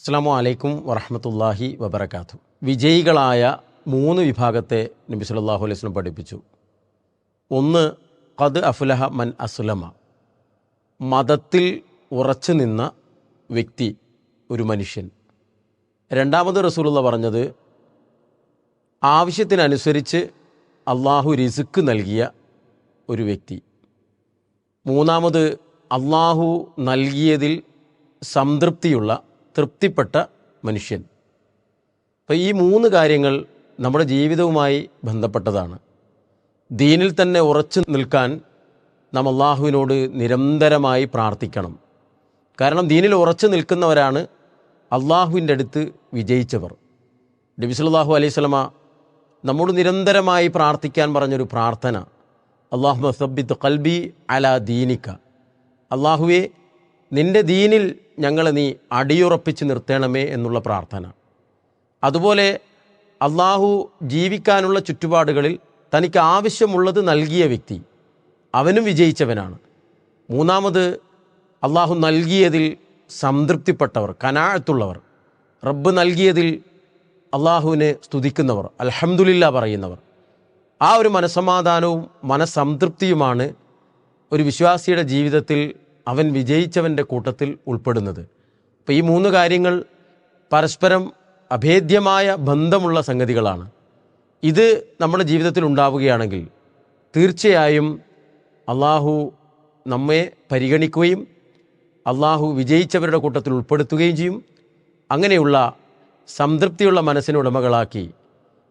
അസ്സാമു അലൈക്കും വറഹമത്തല്ലാഹി വബർക്കാത്തു വിജയികളായ മൂന്ന് വിഭാഗത്തെ നബി സല്ലല്ലാഹു അലൈഹി വസല്ലം പഠിപ്പിച്ചു. ഒന്ന് ഖദ് അഫുലഹ മൻ അസുലമ. മതത്തിൽ ഉറച്ചു നിന്ന വ്യക്തി ഒരു മനുഷ്യൻ. രണ്ടാമത് റസൂലുള്ള പറഞ്ഞത് ആവശ്യത്തിനനുസരിച്ച് അള്ളാഹു റിസുക്ക് നൽകിയ ഒരു വ്യക്തി. മൂന്നാമത് അള്ളാഹു നൽകിയതിൽ സംതൃപ്തിയുള്ള തൃപ്തിപ്പെട്ട മനുഷ്യൻ. അപ്പോൾ ഈ മൂന്ന് കാര്യങ്ങൾ നമ്മുടെ ജീവിതവുമായി ബന്ധപ്പെട്ടതാണ്. ദീനിൽ തന്നെ ഉറച്ചു നിൽക്കാൻ നാം അള്ളാഹുവിനോട് നിരന്തരമായി പ്രാർത്ഥിക്കണം. കാരണം ദീനിൽ ഉറച്ചു നിൽക്കുന്നവരാണ് അള്ളാഹുവിന്റെ അടുത്ത് വിജയിച്ചവർ. നബി സല്ലല്ലാഹു അലൈഹി സ്വലമ നമ്മോട് നിരന്തരമായി പ്രാർത്ഥിക്കാൻ പറഞ്ഞൊരു പ്രാർത്ഥന. അള്ളാഹു മസബിത്ത് കൽബി അല ദീനിക്ക അള്ളാഹുവെ നിന്റെ ദീനിൽ ഞങ്ങളെ നീ അടിയുറപ്പിച്ച് നിർത്തണമേ എന്നുള്ള പ്രാർത്ഥന. അതുപോലെ അള്ളാഹു ജീവിക്കാനുള്ള ചുറ്റുപാടുകളിൽ തനിക്ക് ആവശ്യമുള്ളത് നൽകിയ വ്യക്തി അവനും വിജയിച്ചവനാണ്. മൂന്നാമത് അള്ളാഹു നൽകിയതിൽ സംതൃപ്തിപ്പെട്ടവർ കനാഴത്തുള്ളവർ റബ്ബ് നൽകിയതിൽ അള്ളാഹുവിനെ സ്തുതിക്കുന്നവർ അലഹമുല്ല പറയുന്നവർ. ആ ഒരു മനസമാധാനവും മനസംതൃപ്തിയുമാണ് ഒരു വിശ്വാസിയുടെ ജീവിതത്തിൽ അവൻ വിജയിച്ചവന്റെ കൂട്ടത്തിൽ ഉൾപ്പെടുന്നത്. അപ്പോൾ ഈ മൂന്ന് കാര്യങ്ങൾ പരസ്പരം അഭേദ്യമായ ബന്ധമുള്ള സംഗതികളാണ്. ഇത് നമ്മുടെ ജീവിതത്തിൽ ഉണ്ടാവുകയാണെങ്കിൽ തീർച്ചയായും അള്ളാഹു നമ്മെ പരിഗണിക്കുകയും അള്ളാഹു വിജയിച്ചവരുടെ കൂട്ടത്തിൽ ഉൾപ്പെടുത്തുകയും ചെയ്യും. അങ്ങനെയുള്ള സംതൃപ്തിയുള്ള മനസ്സിന് ഉടമകളാക്കി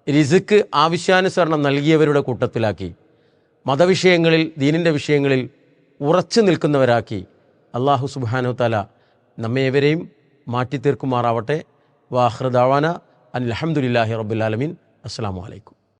റിസുക്ക് ആവശ്യാനുസരണം നൽകിയവരുടെ കൂട്ടത്തിലാക്കി മതവിഷയങ്ങളിൽ ദീനിന്റെ വിഷയങ്ങളിൽ ഉറച്ചു നിൽക്കുന്നവരാക്കി അള്ളാഹു സുബാനു തല നമ്മേവരെയും മാറ്റിത്തീർക്കുമാറാവട്ടെ. വാഹൃദാവാന അൻ അലഹമുല്ലാഹി റബുലാലമീൻ അസ്സാം വലൈക്കും